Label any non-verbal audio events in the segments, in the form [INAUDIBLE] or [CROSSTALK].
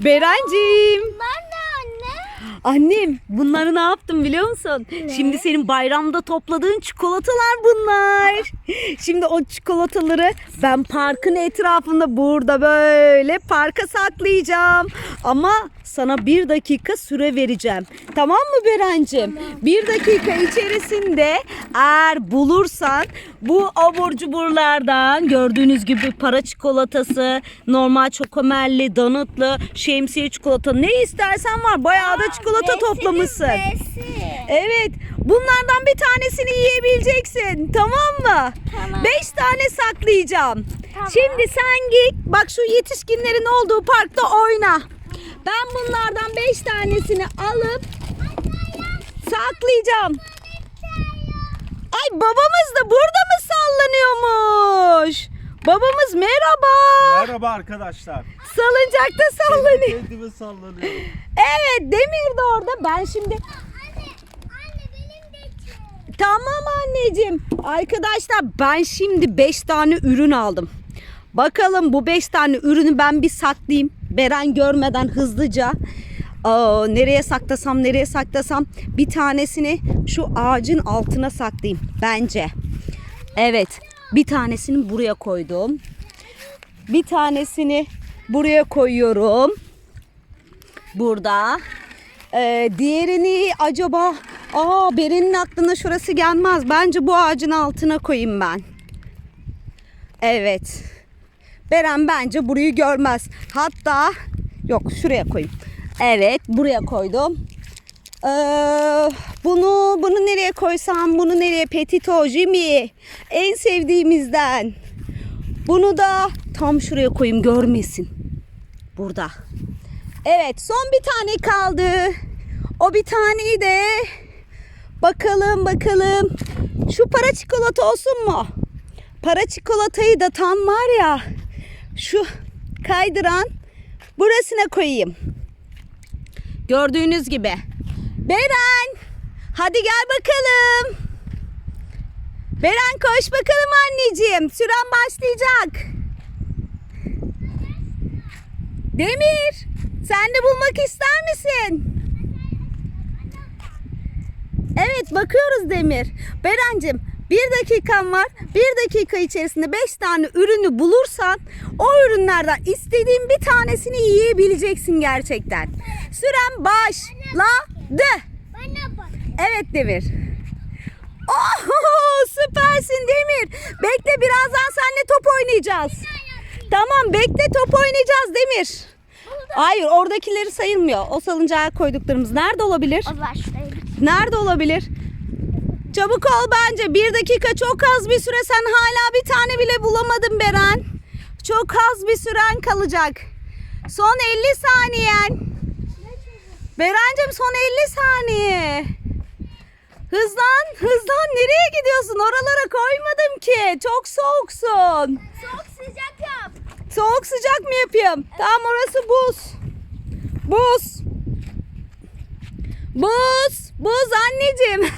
Berencim. Ben. Annem bunları ne yaptım biliyor musun? Şimdi senin bayramda topladığın çikolatalar bunlar. [LAUGHS] Şimdi o çikolataları ben parkın etrafında burada böyle parka saklayacağım. Ama sana bir dakika süre vereceğim. Tamam mı Berencim? Bir dakika içerisinde eğer bulursan bu abur cuburlardan gördüğünüz gibi para çikolatası, normal çokomelli, donutlu, şemsiye çikolata ne istersen var. Bayağı da çikolata toplamışsın. Besi. Evet. Bunlardan bir tanesini yiyebileceksin. Tamam mı? Tamam. Beş tane saklayacağım. Tamam. Şimdi sen git. Bak şu yetişkinlerin olduğu parkta oyna. Ben bunlardan beş tanesini alıp saklayacağım. Ay babamız da burada mı sallanıyormuş? Babamız merhaba. Merhaba arkadaşlar. Salıncakta sallanıyor. Kendimi sallanıyorum. Evet Demir de orada. Ben şimdi Anne, anne benim de çek. Tamam anneciğim. Arkadaşlar ben şimdi 5 tane ürün aldım. Bakalım bu 5 tane ürünü ben bir saklayayım. Beren görmeden hızlıca. Aa, nereye saklasam nereye saklasam bir tanesini şu ağacın altına saklayayım bence. Evet bir tanesini buraya koydum. Bir tanesini buraya koyuyorum. Burada. Ee, diğerini acaba aa Beren'in aklına şurası gelmez. Bence bu ağacın altına koyayım ben. Evet. Beren bence burayı görmez. Hatta yok şuraya koyayım. Evet buraya koydum. Ee, bunu bunu nereye koysam bunu nereye Petito Jimmy en sevdiğimizden. Bunu da tam şuraya koyayım görmesin. Burada. Evet son bir tane kaldı. O bir taneyi de bakalım bakalım. Şu para çikolata olsun mu? Para çikolatayı da tam var ya şu kaydıran burasına koyayım. Gördüğünüz gibi. Beren hadi gel bakalım. Beren koş bakalım anneciğim. Süren başlayacak. Demir, sen de bulmak ister misin? Evet, bakıyoruz Demir. Berencim, bir dakikan var. Bir dakika içerisinde beş tane ürünü bulursan o ürünlerden istediğin bir tanesini yiyebileceksin gerçekten. Süren başladı. Evet Demir. Oh, süpersin Demir. Bekle birazdan seninle top oynayacağız. Tamam bekle top oynayacağız Demir. Hayır oradakileri sayılmıyor. O salıncağa koyduklarımız nerede olabilir? O. Nerede olabilir? Çabuk ol bence. Bir dakika çok az bir süre. Sen hala bir tane bile bulamadın Beren. Çok az bir süren kalacak. Son 50 saniyen. Berencim son 50 saniye. Hızlan, hızlan. Nereye gidiyorsun? Oralara koymadım ki. Çok soğuksun. Çok sıcak yap. Soğuk sıcak mı yapayım? Tamam orası buz. Buz. Buz. Buz anneciğim. [LAUGHS]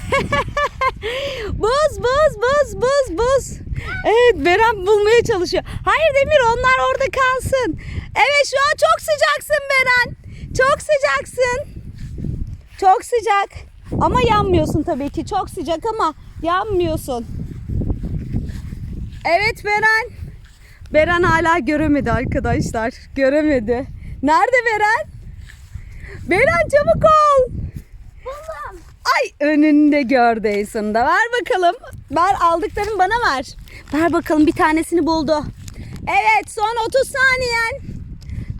buz buz buz buz buz. Evet Beren bulmaya çalışıyor. Hayır Demir onlar orada kalsın. Evet şu an çok sıcaksın Beren. Çok sıcaksın. Çok sıcak. Ama yanmıyorsun tabii ki. Çok sıcak ama yanmıyorsun. Evet Beren. Beren hala göremedi arkadaşlar. Göremedi. Nerede Beren? Beren çabuk ol. Buldum. Ay önünde gördü en sonunda. Ver bakalım. Ver aldıklarını bana ver. Ver bakalım bir tanesini buldu. Evet son 30 saniyen.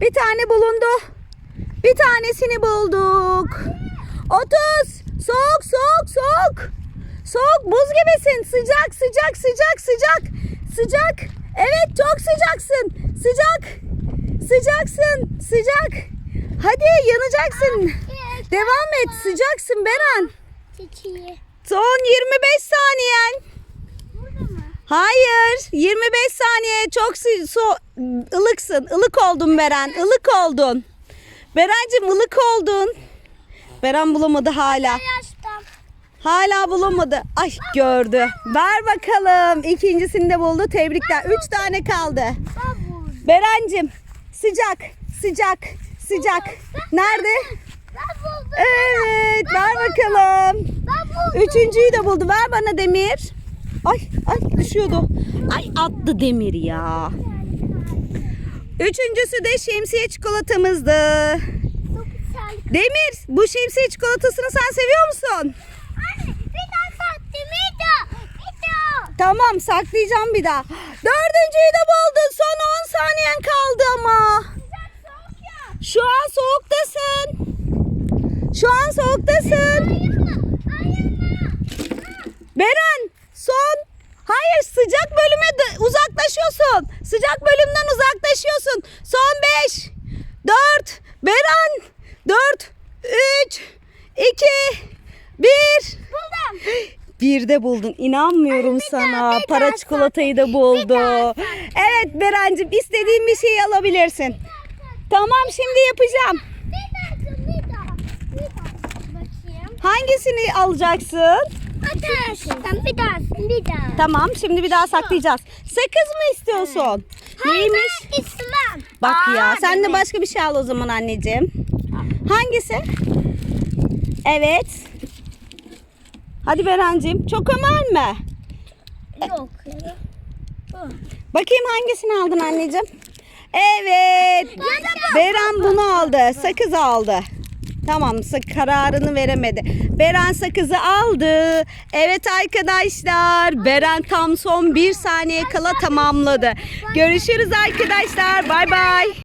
Bir tane bulundu. Bir tanesini bulduk. 30. Soğuk soğuk soğuk. Soğuk buz gibisin. Sıcak sıcak sıcak sıcak. Sıcak. Evet çok sıcaksın. Sıcak. Sıcaksın. Sıcak. Hadi yanacaksın. Devam et. Sıcaksın Beren. Son 25 saniyen. Hayır. 25 saniye. Çok sı- so ılıksın. Ilık oldun Beren. Ilık oldun. Berencim ılık oldun. Beren bulamadı hala. Hala bulamadı. Ay gördü. Ver bakalım. İkincisini de buldu. Tebrikler. Üç tane kaldı. Berencim sıcak sıcak sıcak. Nerede? Evet ver bakalım. Üçüncüyü de buldu. Ver bana Demir. Ay ay düşüyordu. Ay attı Demir ya. Üçüncüsü de şemsiye çikolatamızdı. Demir bu şemsiye çikolatasını sen seviyor musun? Anne bir daha sattım. Bir daha. Bir daha. Tamam saklayacağım bir daha. Dördüncüyü de buldun. Son 10 saniyen kaldı ama. Sıcak soğuk ya. Şu an soğuktasın. Şu an soğuktasın. Ayırma. Ayırma. Beren son. Hayır sıcak bölüme uzaklaşıyorsun. Sıcak bölümden uzaklaşıyorsun. Son 5, Bir de buldun. İnanmıyorum Ay, sana. daha, Para daha çikolatayı da buldu. Daha. Evet Berencim istediğin bir şeyi alabilirsin. Tamam şimdi yapacağım. Bir daha. Bir daha. Daha. Hangisini alacaksın? Bir daha. Bir daha. Tamam şimdi bir daha saklayacağız. Sakız mı istiyorsun? Hayır Neymiş? ben istemem. Bak ya Aa, sen de başka bir şey al o zaman anneciğim. Hangisi? Evet. Hadi Berencim. Çok ömerme. Yok. Bakayım hangisini aldın anneciğim? Evet. Beren bunu aldı. Sakız aldı. Tamam kararını veremedi. Beren sakızı aldı. Evet arkadaşlar. Beren tam son bir saniye kala tamamladı. Görüşürüz arkadaşlar. Bay bay.